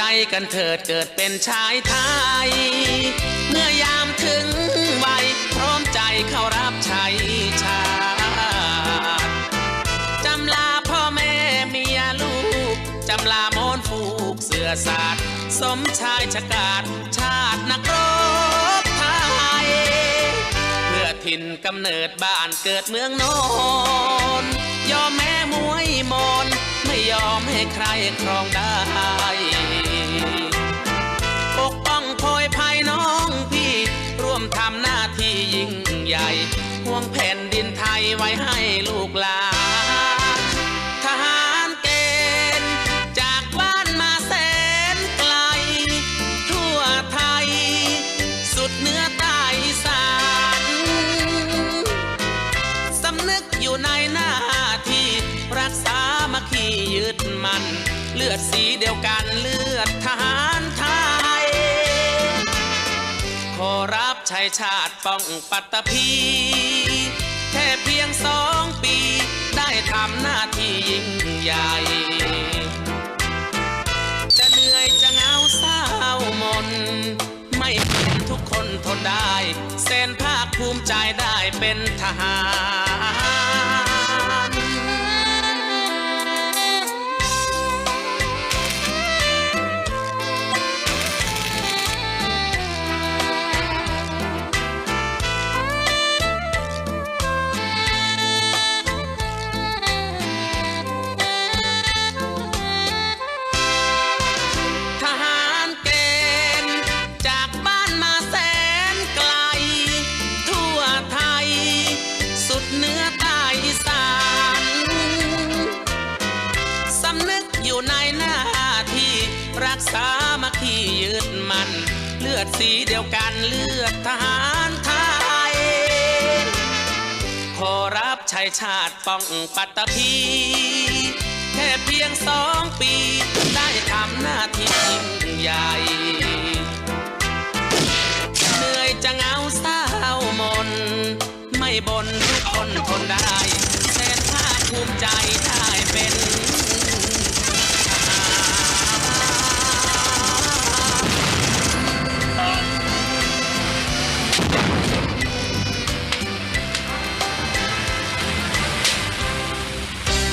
ใจกันเถิดเกิดเป็นชายไทย เมื่อยามถึงวัยพร้อมใจเข้ารับใช้ชาติจำลาพ่อแม่เมียลูก จำลาโมนฟูกเสือสาดสมชายชะกาดชาตินักรบไทย เพื่อถิ่นกำเนิดบ้านเกิดเมืองโนนยอมแม้มวยมนไม่ยอมให้ใครครองได้ ห่วงแผ่นดินไทยไว้ให้ลูกหลานทหารเกณฑ์จากบ้านมาแสนไกล ทั่วไทย สุดเหนื้อใต้อีสานสำนึกอยู่ในหน้าที่ รักษามาคียึดมัน เลือดสีเดียวกันเลือดทหาร ชายชาติป้องปัตตภีแค่เพียงสองปี ได้ทำหน้าที่ยิ่งใหญ่ จะเหนื่อยจะเหงาเศร้ามน ไม่เป็นทุกคนทนได้ เส้นภาคภูมิใจได้เป็นทหาร รักษามาคียึดมัน เลือดสีเดียวกันเลือดทหารไทย ขอรับใช้ชาติป้องปัตตภีแค่เพียงสองปี ได้ทำหน้าที่ยิ่งใหญ่เหนื่อยจะเหงาเศร้ามน ไม่บนทุกคนทนได้